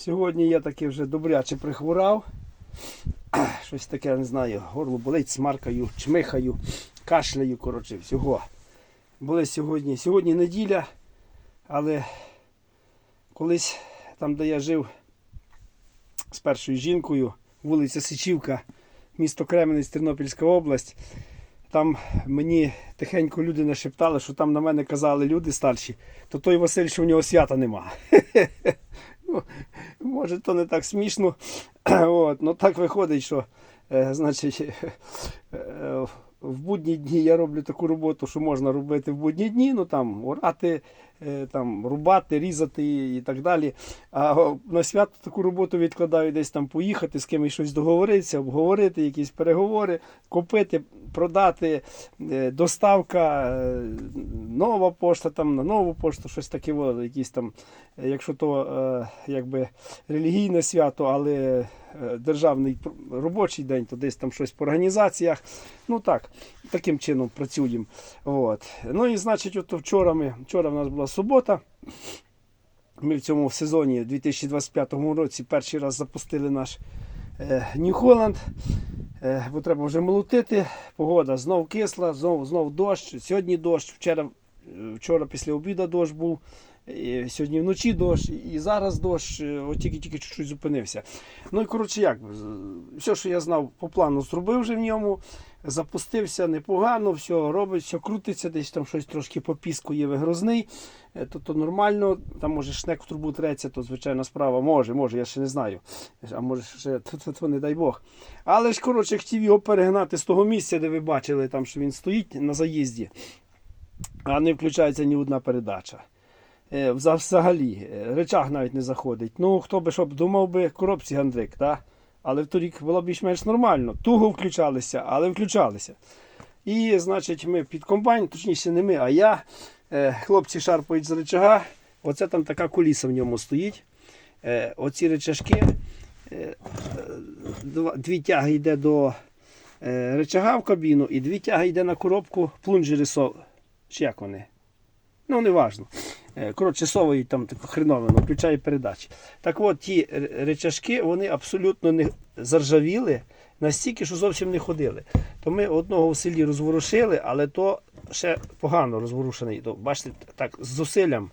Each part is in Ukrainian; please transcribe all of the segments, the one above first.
Сьогодні я таки вже добряче прихворав. Щось таке, не знаю, горло болить, смаркаю, чмихаю, кашляю, коротше, всього. Були сьогодні. Сьогодні неділя, але колись там, де я жив з першою жінкою, вулиця Сичівка, місто Кременець, Тернопільська область. Там мені тихенько люди нашептали, що там на мене казали люди старші, то той Василь, що в нього свята нема. Може, то не так смішно. От, ну так виходить, що е, значить, е, в будні дні я роблю таку роботу, що можна робити в будні дні, ну там орати, там, рубати, різати і, так далі. А на свято таку роботу відкладаю десь там поїхати, з кимось щось договоритися, обговорити, якісь переговори, купити, продати, е, доставка, е, нова пошта, там на нову пошту, щось таке, якісь там, е, якщо то е, якби релігійне свято, але е, державний робочий день, то десь там щось по організаціях. Ну так, таким чином працюємо. От. Ну і значить, от вчора ми, вчора в нас була субота. Ми в цьому сезоні 2025 році перший раз запустили наш е, New Holland. Е, бо треба вже молотити. Погода знов кисла, знов, знов дощ. Сьогодні дощ, вчора, е, вчора після обіду дощ був. Сьогодні вночі дощ, і зараз дощ, е, от тільки-тільки чуть-чуть зупинився. Ну і коротше, як, все, що я знав, по плану зробив вже в ньому, запустився непогано, все робить, все крутиться, десь там щось трошки попіскує вигрозний, е, то, то нормально, там може шнек в трубу треться, то звичайна справа, може, може, я ще не знаю. А може ще, то, то, то не дай Бог. Але ж, коротше, хотів його перегнати з того місця, де ви бачили, там, що він стоїть на заїзді, а не включається ні одна передача. Е, Взагалі, е, речах навіть не заходить. Ну, хто би що думав би, коробці гандрик, та? Але в торік було більш-менш нормально. Туго включалися, але включалися. І, значить, ми під комбайн, точніше, не ми, а я. Е, Хлопці шарпають з речага. Оце там така куліса в ньому стоїть. Е, Оці речашки. е, Дві тяги йде до речага в кабіну, і дві тяги йде на коробку плунжери со... Чи як вони? Ну, не важно. Е, Коротше, совають там таку хреновину, включає передачі. Так от, ті речашки, вони абсолютно не заржавіли настільки, що зовсім не ходили. То ми одного в селі розворушили, але то ще погано розворушений. То, бачите, так, з зусиллям.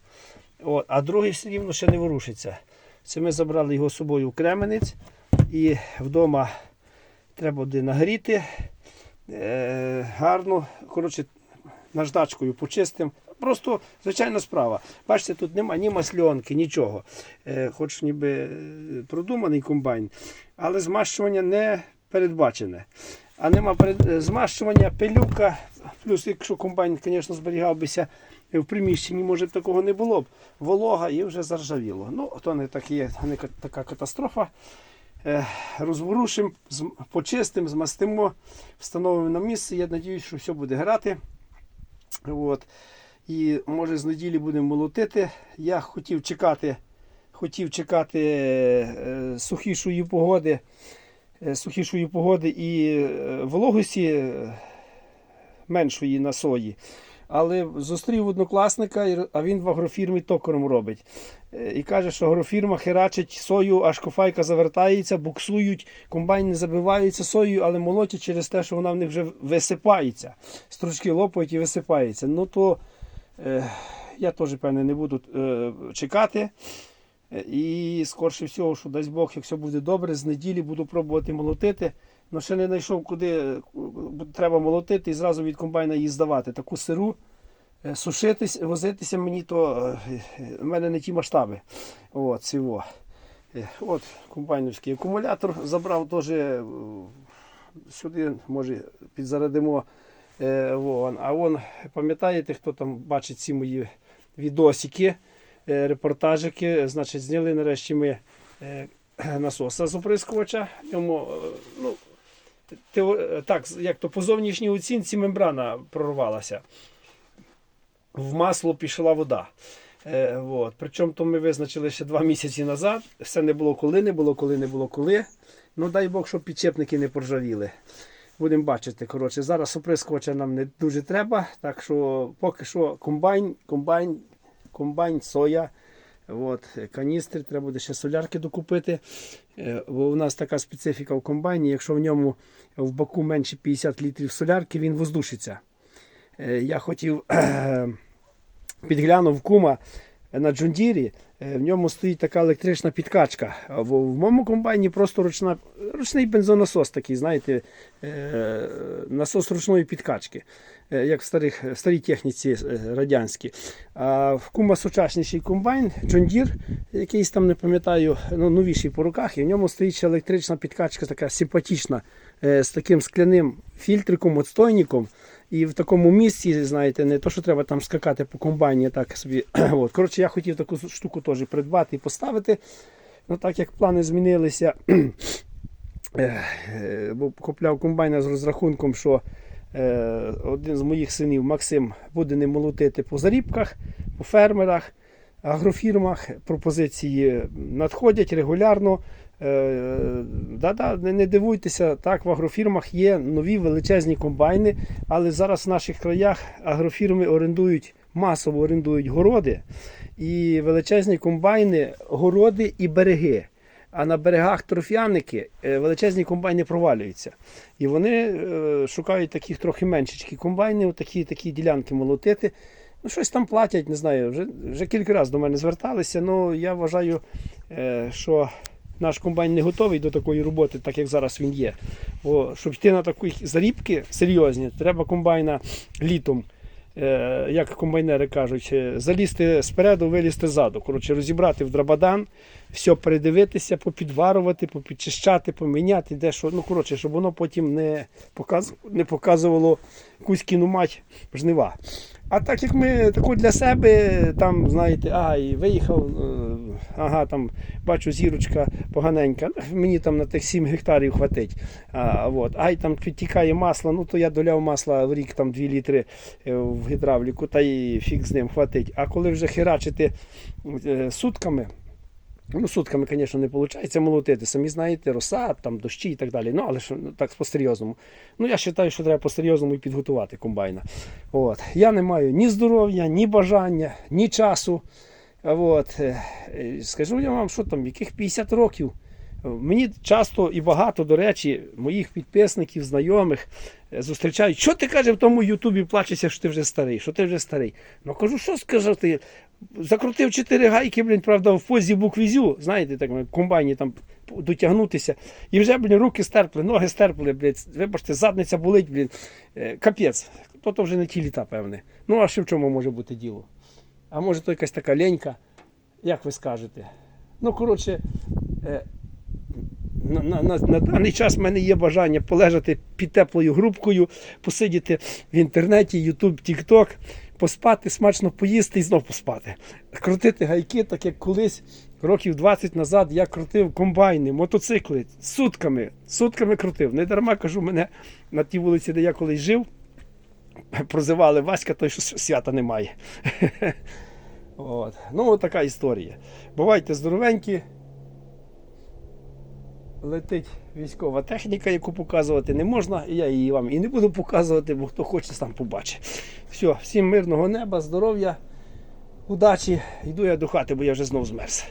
От, а другий все рівно ще не ворушиться. Це ми забрали його з собою в Кременець і вдома треба буде нагріти. Е, гарно, коротше, наждачкою почистимо. Просто звичайна справа. Бачите, тут нема ні масльонки, нічого. Е, хоч ніби е, продуманий комбайн, але змащування не передбачене. А нема перед... е, змащування, пилюка. Плюс, якщо комбайн, звісно, зберігав бися в приміщенні, може б такого не було б. Волога і вже заржавіло. Ну, то не, такі, не така катастрофа. Розворушимо, почистимо, змастимо, встановимо на місце. Я сподіваюся, що все буде грати. От. І може з неділі будемо молотити. Я хотів чекати, хотів чекати е, сухішої погоди, е, сухішої погоди і е, вологості е, меншої на сої. Але зустрів однокласника, а він в агрофірмі токарем робить. І каже, що агрофірма херачить сою, аж кофайка завертається, буксують, комбайн не забивається соєю, але молотять через те, що вона в них вже висипається. Стручки лопають і висипається. Ну то я теж, певне, не буду е, чекати. Е, І скорше всього, що дасть Бог, якщо буде добре, з неділі буду пробувати молотити. Ну ще не знайшов, куди е, треба молотити і зразу від комбайна її здавати. Таку сиру е, сушитись, возитися мені, то е, в мене не ті масштаби. От, цього. Е, От комбайновський акумулятор забрав теж е, сюди, може, підзарадимо. Е, вон. А вон, пам'ятаєте, хто там бачить ці мої відосики, е, репортажики, значить, зняли нарешті ми е, насоса з оприскувача. Йому, ну, так, як то по зовнішній оцінці мембрана прорвалася. В масло пішла вода. Е, от. Причому то ми визначили ще два місяці назад. Все не було коли, не було коли, не було коли. Ну дай Бог, щоб підчепники не поржавіли. Будемо бачити. Коротше, зараз оприскувача нам не дуже треба. Так що поки що комбайн, комбайн, комбайн, соя От, каністри, треба буде ще солярки докупити. Е, Бо у нас така специфіка в комбайні, якщо в ньому в баку менше 50 літрів солярки, він воздушиться. Е, Я хотів підглянув кума на Джундірі, в ньому стоїть така електрична підкачка. В, в моєму комбайні просто ручна, ручний бензонасос такий, знаєте, е, насос ручної підкачки, е, як в, старих, в старій техніці е, радянській. А в кума сучасніший комбайн, Джундір, якийсь там, не пам'ятаю, ну, новіший по руках, і в ньому стоїть ще електрична підкачка, така симпатична, е, з таким скляним фільтриком, отстойником. І в такому місці, знаєте, не то, що треба там скакати по комбайні, так собі. От. Коротше, я хотів таку штуку теж придбати і поставити. Ну, так як плани змінилися, е, бо купляв комбайна з розрахунком, що е, один з моїх синів Максим буде не молотити по зарібках, по фермерах, агрофірмах. Пропозиції надходять регулярно. Е, Да-да, не, дивуйтеся, так, в агрофірмах є нові величезні комбайни, але зараз в наших краях агрофірми орендують, масово орендують городи і величезні комбайни, городи і береги. А на берегах торф'яники е, величезні комбайни провалюються. І вони е, шукають таких трохи меншечкі комбайни, такі, такі ділянки молотити. Ну, щось там платять, не знаю. Вже, вже кілька разів до мене зверталися. Ну, я вважаю, е, що наш комбайн не готовий до такої роботи, так як зараз він є. Бо щоб йти на такі зарібки серйозні, треба комбайна літом. е, Як комбайнери кажуть, е, залізти спереду, вилізти ззаду. Коротше, розібрати в драбадан, все передивитися, попідварувати, попідчищати, поміняти, де що. Ну, коротше, щоб воно потім не, показ... не показувало кузькіну мать жнива. А так як ми таку для себе, там, знаєте, ай, виїхав, е, ага, там бачу, зірочка поганенька, мені там на тих 7 гектарів хватить. А, от. Ай, там підтікає масло, ну то я доляв масла в рік там 2 літри е, в гідравліку, та й фіг з ним хватить. А коли вже херачити е, сутками, Ну, сутками, звісно, не виходить молотити. Самі знаєте, роса, там дощі і так далі. Ну, але ж ну, так по-серйозному. Ну, я вважаю, що треба по-серйозному і підготувати комбайна. От. Я не маю ні здоров'я, ні бажання, ні часу. От. е, е, Скажу я вам, що там, яких 50 років. Мені часто і багато, до речі, моїх підписників, знайомих е, зустрічають, що ти каже в тому Ютубі плачешся, що ти вже старий, що ти вже старий. Ну кажу, що сказати, закрутив чотири гайки, блін, правда, в позі буквізю, знаєте, так в комбайні там дотягнутися. І вже, блін, руки стерпли, ноги стерпли, блядь, вибачте, задниця болить, блін. Е, Капець. То то вже не ті літа, певне. Ну, а ще в чому може бути діло? А може то якась така ленька, як ви скажете? Ну, коротше, е, на, на, на, на даний час в мене є бажання полежати під теплою грубкою, посидіти в інтернеті, YouTube, TikTok, поспати, смачно поїсти і знов поспати. Крутити гайки, так як колись, років 20 назад, я крутив комбайни, мотоцикли сутками, сутками крутив. Не дарма кажу, мене на тій вулиці, де я колись жив, прозивали Васька, той, що свята немає. От. Ну, от така історія. Бувайте здоровенькі. Летить військова техніка, яку показувати не можна, і я її вам і не буду показувати, бо хто хоче, сам побачить. Все, всім мирного неба, здоров'я, удачі. Йду я до хати, бо я вже знов змерз.